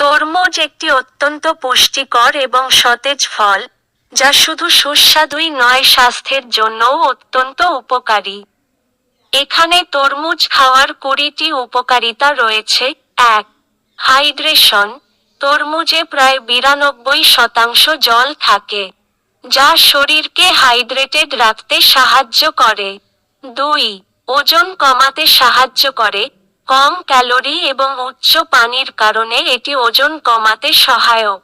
তরমুজ একটি অত্যন্ত পুষ্টিকর এবং সতেজ ফল, যা শুধু সুস্বাদুই নয়, স্বাস্থ্যের জন্যও অত্যন্ত উপকারী। এখানে তরমুজ খাওয়ার কুড়িটি উপকারিতা রয়েছে। এক, হাইড্রেশন। তরমুজে প্রায় বিরানব্বই শতাংশ জল থাকে, যা শরীরকে হাইড্রেটেড রাখতে সাহায্য করে। দুই, ওজন কমাতে সাহায্য করে। কম ক্যালোরি এবং উচ্চ পানির কারণে এটি ওজন কমাতে সহায়ক।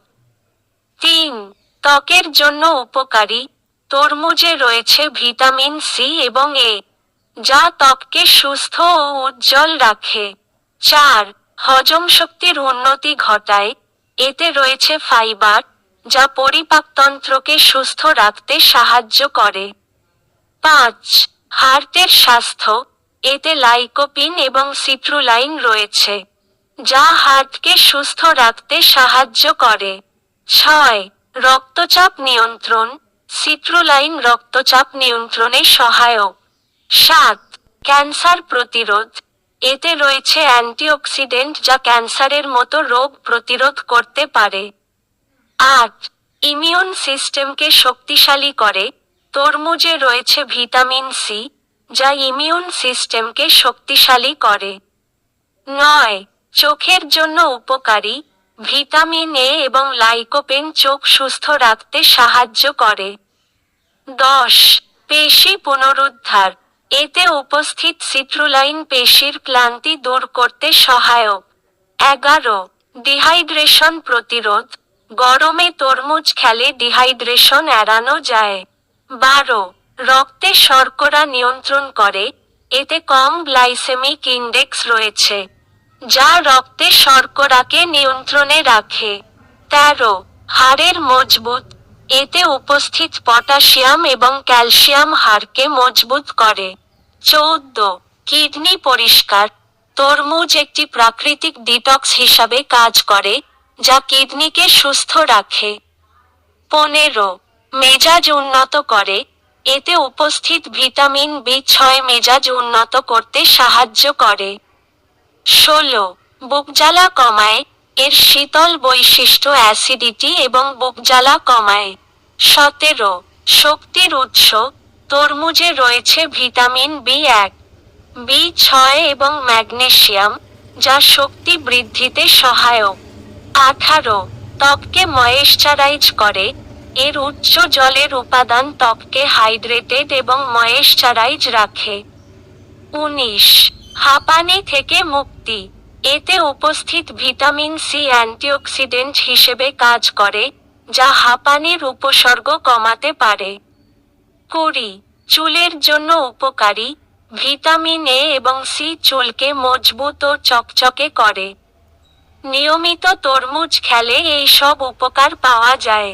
তিন, ত্বকের জন্য উপকারী তরমুজে রয়েছে ভিটামিন সি এবং এ যা ত্বককে সুস্থ ও উজ্জ্বল রাখে। চার, হজম শক্তির উন্নতি ঘটায়। এতে রয়েছে ফাইবার, যা পরিপাকতন্ত্রকে সুস্থ রাখতে সাহায্য করে। পাঁচ, হার্টের স্বাস্থ্য এতে লাইকোপিন এবং সিট্রুলাইন রয়েছে, যা হার্টকে সুস্থ রাখতে সাহায্য করে। ছয়, রক্তচাপ নিয়ন্ত্রণ, সিট্রুলাইন রক্তচাপ নিয়ন্ত্রণে সহায়ক। সাত, ক্যান্সার প্রতিরোধ, এতে রয়েছে অ্যান্টিঅক্সিডেন্ট যা ক্যান্সারের মতো রোগ প্রতিরোধ করতে পারে। আট, ইমিউন সিস্টেমকে শক্তিশালী করে, তরমুজে রয়েছে ভিটামিন সি যা ইমিউন সিস্টেমকে শক্তিশালী করে। নয়, চোখের জন্য উপকারী, ভিটামিন এ এবং লাইকোপেন চোখ সুস্থ রাখতে সাহায্য করে। দশ, পেশি পুনরুদ্ধার। এতে উপস্থিত সিট্রুলাইন পেশির ক্লান্তি দূর করতে সহায়ক। এগারো, ডিহাইড্রেশন প্রতিরোধ। গরমে তরমুজ খেলে ডিহাইড্রেশন এড়ানো যায়। বারো রক্তে শর্করা নিয়ন্ত্রণ করে, এতে কম গ্লাইসেমিক ইন্ডেক্স রয়েছে, যা রক্তে শর্করাকে নিয়ন্ত্রণে রাখে। তেরো, হাড়ের মজবুত, এতে উপস্থিত পটাশিয়াম এবং ক্যালসিয়াম হাড়কে মজবুত করে। চৌদ্দ, কিডনি পরিষ্কার, তরমুজ একটি প্রাকৃতিক ডিটক্স হিসাবে কাজ করে, যা কিডনিকে সুস্থ রাখে। পনেরো, মেজাজ উন্নত করে এতে উপস্থিত ভিটামিন বি ছয় মেজাজ উন্নত করতে সাহায্য করে। ষোলো বুকজ্বালা কমায়। এর শীতল বৈশিষ্ট্য অ্যাসিডিটি এবং বুকজ্বালা কমায়। সতেরো, শক্তির উৎস। তরমুজে রয়েছে ভিটামিন বি এক, বি ছয় এবং ম্যাগনেসিয়াম যা শক্তি বৃদ্ধিতে সহায়ক। আঠারো, ত্বককে ময়েশ্চারাইজ করে। এর উচ্চ জলের উপাদান ত্বককে হাইড্রেটেড এবং ময়েশ্চারাইজ রাখে। উনিশ। হাঁপানি থেকে মুক্তি। এতে উপস্থিত ভিটামিন সি অ্যান্টিঅক্সিডেন্ট হিসেবে কাজ করে, যা হাঁপানির উপসর্গ কমাতে পারে। কুড়ি। চুলের জন্য উপকারী। ভিটামিন এ এবং সি চুলকে মজবুত ও চকচকে করে। নিয়মিত তরমুজ খেলে এই সব উপকার পাওয়া যায়।